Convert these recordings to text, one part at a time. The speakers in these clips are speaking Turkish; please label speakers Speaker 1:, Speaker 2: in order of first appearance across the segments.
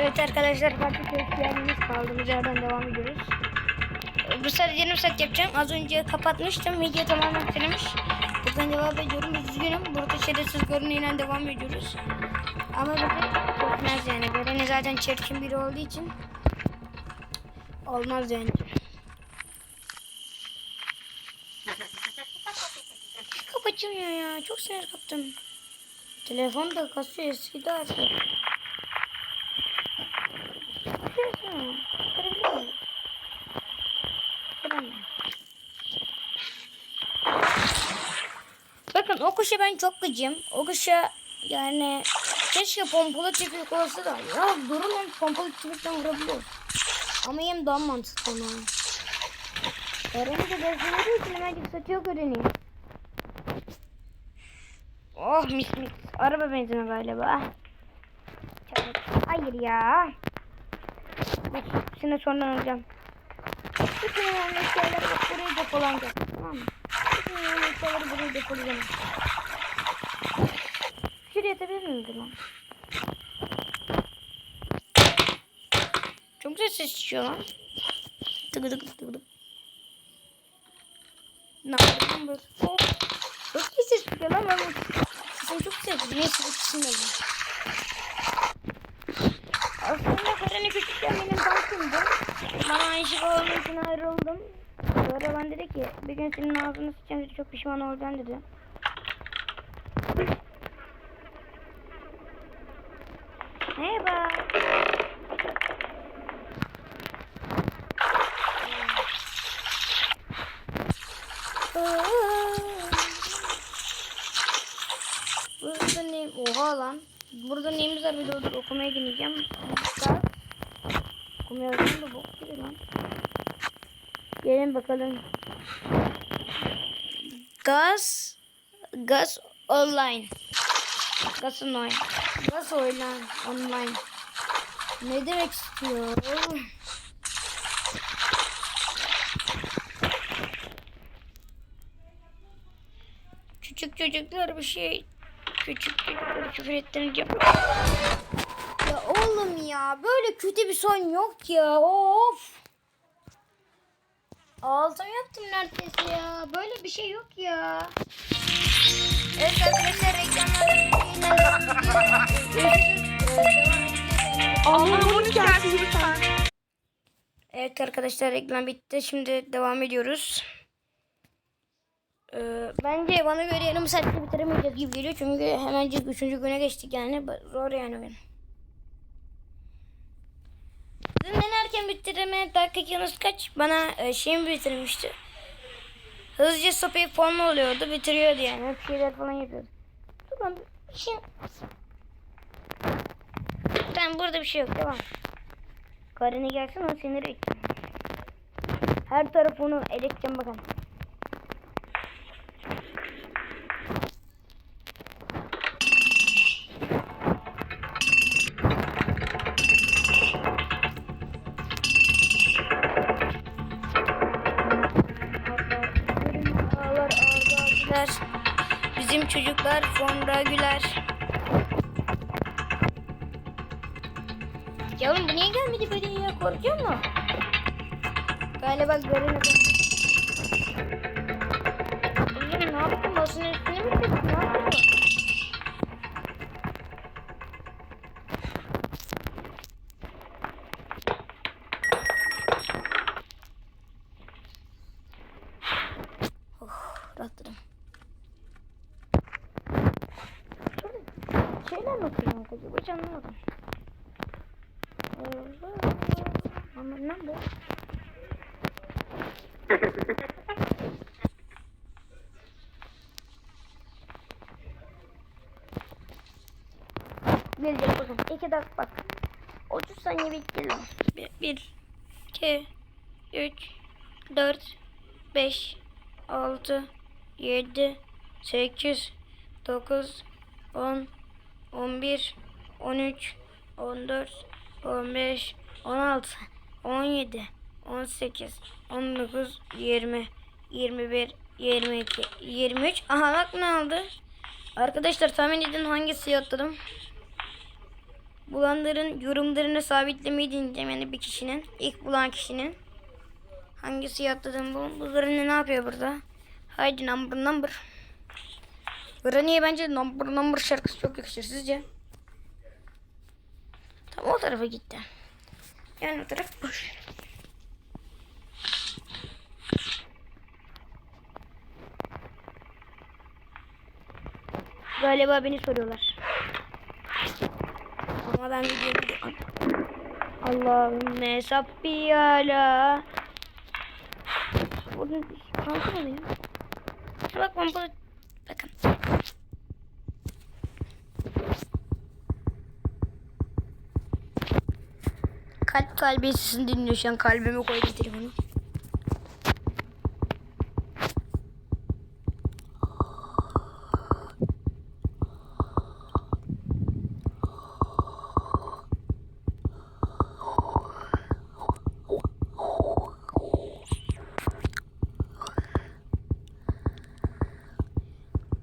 Speaker 1: Evet arkadaşlar farklı tepkilerimiz kaldığımız yerden devam ediyoruz. Bu sefer yarım saat yapacağım. Az önce kapatmıştım. Video tamamen silinmiş. Buradan devam ediyorum. Üzgünüm. Burada şerefsiz görüneyle devam ediyoruz. Ama burada korkmaz yani. Vereni zaten çirkin biri olduğu için olmaz yani. Kapatılmıyor ya. Çok sinir kaptım. Telefon da kasıyor eskidi artık. Bakın o kuşa ben çok gıcım. O kuşa yani keşke pompalı tüfek olsa da ya durun lan pompalı tüfekten vurabiliyoruz. Ama yem daha mantıklı ona. Öğrenci de bezleri için hemen satıyor görünüyor. Oh mis mis. Araba benzini galiba. Çabuk. Hayır ya. Şimdi sonradan alacağım. Bütün önemli şeyler buraya depolanacak. Önemli şeyleri buraya depolayacağım. Şuraya atabilir miyim lan? Çok güzel ses çıkıyor lan. Tık tık tık tık. Ne yapayım böyle? Oh. Çok iyi ses çıkıyor lan. Ben bu sesini çok sevdim. Neyse bu kısım. Aslında Karan'ı küçükken benim tankımdı. İçin ayrıldım. Sonra ben dedi ki bir gün senin ağzını sıçacağım dedi. Çok pişman olacağım dedi. Merhaba. Burada ne? Oha lan. Burada neyimiz var bir de okumaya gideceğim. Yazdım da bok gibi lan. Gelin bakalım. Gaz. Gaz online. Gaz online. Gaz online. Online. Ne demek istiyor? Küçük çocuklar bir şey küçük çocukları küfür ettirince ya oğlum ya böyle kötü bir son yok ya of. Ağzım yaptım neredeyse ya böyle bir şey yok ya. Evet arkadaşlar
Speaker 2: lütfen.
Speaker 1: Evet arkadaşlar reklam bitti. Şimdi devam ediyoruz. Ee, bence bana göre yarım saatte bitiremeyeceğiz gibi geliyor. Çünkü hemencik üçüncü güne geçtik yani. Zor yani oyun. Dün en erken bitireme dakikanız kaç? Bana e, şeyimi bitirmişti. Hızlıca sopayı forma oluyordu bitiriyordu yani hep şeyler falan yapıyordu. Dur lan şey... Tamam burada bir şey yok devam. Karını gelsin o sinir. Her tarafı onu edeceğim bakalım. Çocuklar sonra güler. Ya oğlum bu niye gelmedi böyle ya? Korkuyor mu? Galiba görene Oğlum ne yaptın? Basın üstüne mi çektin? Ne Hiç anlamadım. Ama nerede? Gelecek bakın. İki dakika bak. 30 saniye bekleyelim. Bir, bir iki, üç, dört, beş, altı, yedi, sekiz, dokuz, on, on bir, on üç, on dört, 15, 16, 17, 18, 19, 20, 21, 22, 23. Aha bak ne oldu? Arkadaşlar tahmin edin hangisi atladım? bulanların yorumlarını sabitlemeyi deneyeceğim. Yani bir kişinin. ilk bulan kişinin. Hangisi yatladığını bu. Bu Granny ne yapıyor burada? Haydi number number. Granny'e bence number number şarkısı çok yakışır sizce? Tam o tarafa gitti. Yani o taraf boş. Galiba beni soruyorlar. Ama ben videoyu... Allahümme sabbi ala. Burada kanka mı ya? Bak ben burada... Bakın. Kalp kalbi sesini dinliyor şu an kalbime koydum telefonu.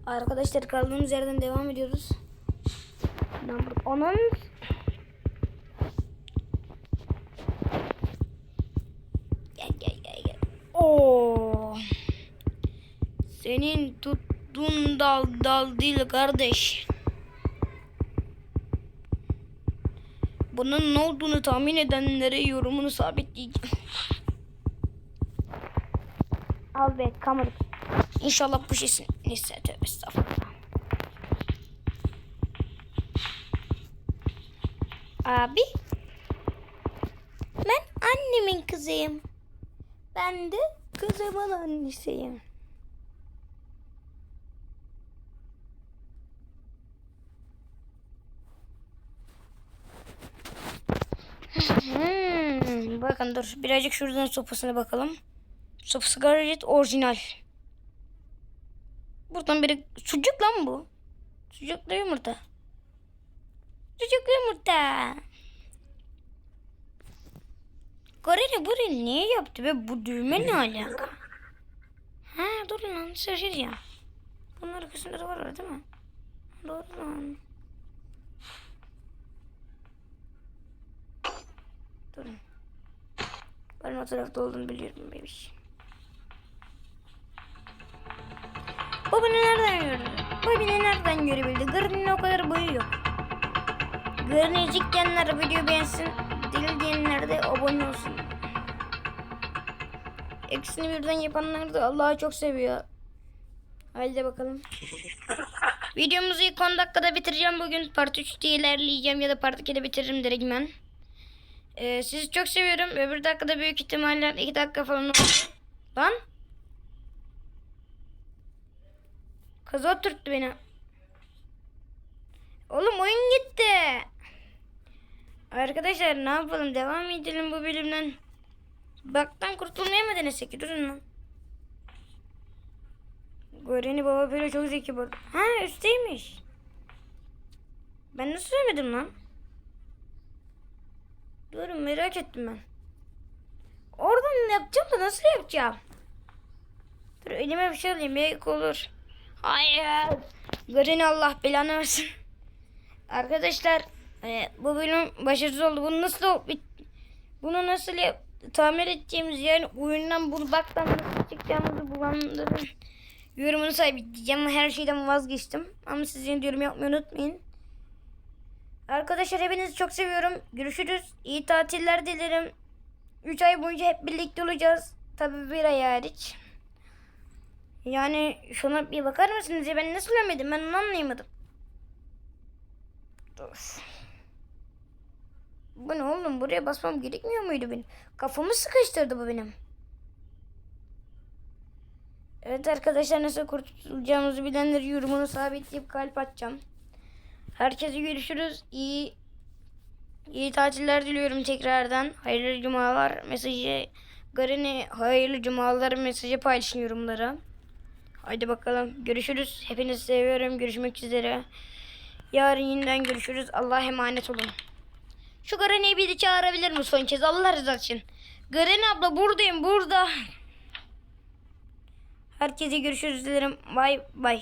Speaker 1: Arkadaşlar kaldığımız yerden devam ediyoruz. Number Oo. Senin tuttuğun dal dal değil kardeş. Bunun ne olduğunu tahmin edenlere yorumunu sabitleyeceğim. Al be kamera. İnşallah bu şeysin. Neyse tövbe estağfurullah. Abi. Ben annemin kızıyım. Ben de kızımın annesiyim. Hmm, bakın dur birazcık şuradan sopasına bakalım. Sopası gayet orijinal. Buradan biri sucuk lan bu. Sucuklu yumurta. Sucuklu yumurta. Goreli burayı niye yaptı be? Bu düğme ne alaka? Ha dur lan şaşıracağım. Bunun arkasında da var değil mi? Doğru lan. Durun. Ben o tarafta olduğunu biliyorum bebiş. Bu beni nereden gördü? Bu beni nereden görebildi? Gırn'ın o kadar boyu yok. Gırn'cik diyenler video beğensin. Deli diyenler de abone olsun. İkisini birden yapanlar da Allah'ı çok seviyor. Haydi bakalım. Videomuzu ilk 10 dakikada bitireceğim bugün. Part 3'te ilerleyeceğim ya da part 2'de bitiririm direkt ben. Ee, sizi çok seviyorum. Öbür dakikada büyük ihtimalle 2 dakika falan olur. Lan. Kız oturttu beni. Oğlum oyun gitti. Arkadaşlar ne yapalım? Devam edelim bu bölümden. Baktan kurtulmaya mı denesek? ki? Durun lan. Goreni baba böyle çok zeki bu. Ha üstteymiş. Ben nasıl söylemedim lan? Durun merak ettim ben. Oradan yapacağım da nasıl yapacağım? Dur elime bir şey alayım belki olur. Hayır. Goreni Allah belanı versin. Arkadaşlar e, bu bölüm başarısız oldu. Bunu nasıl bunu nasıl yap- tamir edeceğimiz yani oyundan bunu baktan nasıl çıkacağımızı bulanların yorumunu sahipleyeceğim. Her şeyden vazgeçtim. Ama siz yine yorum yapmayı unutmayın. Arkadaşlar hepinizi çok seviyorum. Görüşürüz. İyi tatiller dilerim. 3 ay boyunca hep birlikte olacağız. Tabii bir ay hariç. Yani şuna bir bakar mısınız ben nasıl ölmedim ben onu anlayamadım. Dur. Bu ne oğlum buraya basmam gerekmiyor muydu benim? Kafamı sıkıştırdı bu benim. Evet arkadaşlar nasıl kurtulacağımızı bilenler yorumunu sabitleyip kalp atacağım. Herkese görüşürüz. İyi iyi tatiller diliyorum tekrardan. Hayırlı cumalar mesajı Garen'e hayırlı cumalar mesajı paylaşın yorumlara. Haydi bakalım görüşürüz. Hepinizi seviyorum. Görüşmek üzere. Yarın yeniden görüşürüz. Allah'a emanet olun. Şu Garen'i bir de çağırabilir mi son kez Allah rızası için? Garen abla buradayım burada. Herkese görüşürüz dilerim. Bay bay.